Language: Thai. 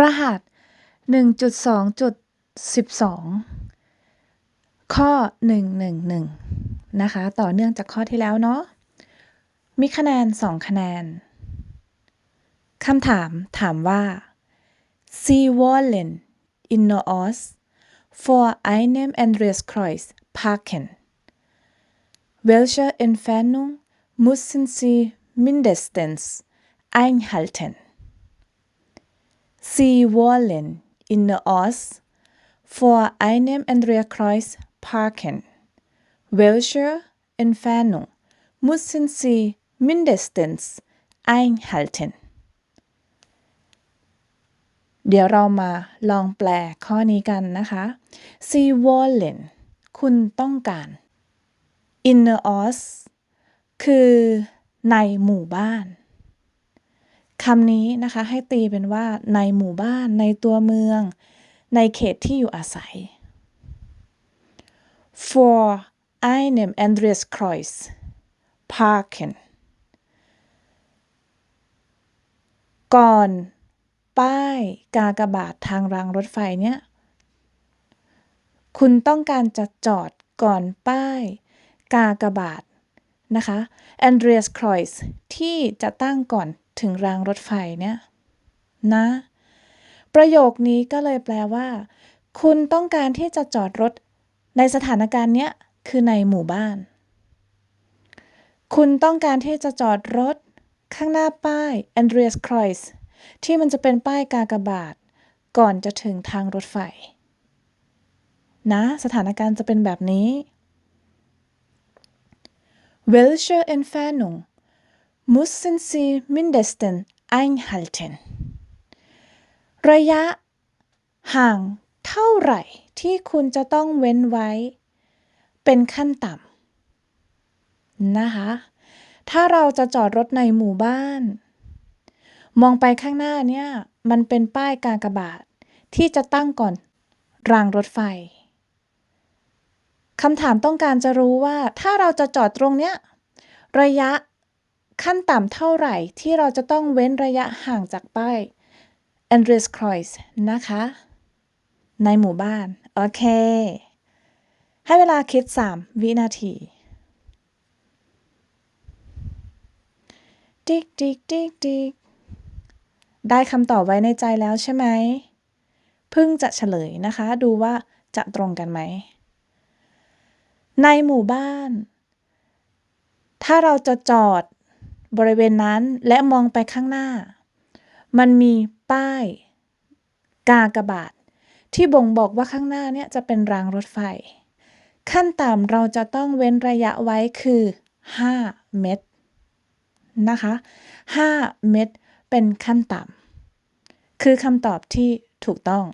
รหัส 1.2.12 ข้อ 111 นะคะ ต่อเนื่องจากข้อที่แล้วเนาะ มีคะแนน 2 คะแนน คำถามถามว่า Sie wollen in Oz vor einem Andreaskreuz parken. Welche Entfernung müssen Sie mindestens einhalten? Sie wollen in Ost vor einem Andreakreuz parken. Welche Entfernung müssen Sie mindestens einhalten? เดี๋ยวเรามาลองแปลข้อนี้กันนะคะ Sie wollen คุณต้องการ In Ost คือในหมู่บ้าน คำนี้นะคะให้ตีเป็นว่าในหมู่บ้านในตัวเมือง ในเขตที่อยู่อาศัย for einem Andreaskreuz parken ก่อน ป้ายกากบาททางรางรถไฟเนี่ยคุณต้องการจะจอดก่อนป้าย กากบาทนะคะ Andreas Kreuz ที่จะตั้งก่อน ถึงรางรถไฟเนี่ย นะ ประโยคนี้ก็เลยแปลว่า คุณต้องการที่จะจอดรถ ในสถานการณ์เนี้ยคือในหมู่บ้าน คุณต้องการที่จะจอดรถ ข้างหน้าป้าย Andreas Kreuz ที่มันจะเป็นป้ายกากบาท ก่อนจะถึงทางรถไฟ นะ สถานการณ์จะเป็นแบบนี้ Welche Entfernung müssen Sie mindestens einhalten ระยะ ห่างเท่าไหร่ที่คุณจะต้องเว้นไว้ เป็นขั้นต่ำนะคะ ถ้าเราจะจอดรถในหมู่บ้าน มองไปข้างหน้าเนี่ย มันเป็นป้ายกากบาท ที่จะตั้งก่อนรางรถไฟคำถามต้องการจะรู้ว่าถ้าเราจะจอดตรงเนี้ย ระยะ ขั้นต่ำเท่าไหร่ที่เราจะต้องเว้นระยะห่างจากป้าย Andreas Kreuz นะคะ ในหมู่บ้าน โอเค ให้เวลาคิด 3 วินาทีดิ๊กดิ๊กดิ๊กดิ๊กได้คำตอบไว้ในใจแล้วใช่ไหม เพิ่งจะเฉลยนะคะ ดูว่าจะตรงกันไหม ในหมู่บ้าน ถ้าเราจะจอด บริเวณนั้นและมองไปข้างหน้า มันมีป้าย กากบาท ที่บ่งบอกว่าข้างหน้าเนี่ยจะเป็นรางรถไฟ ขั้นต่ำเราจะต้องเว้นระยะไว้คือ 5 เมตรนะคะ 5 เมตรเป็นขั้นต่ำ คือคำตอบที่ถูกต้อง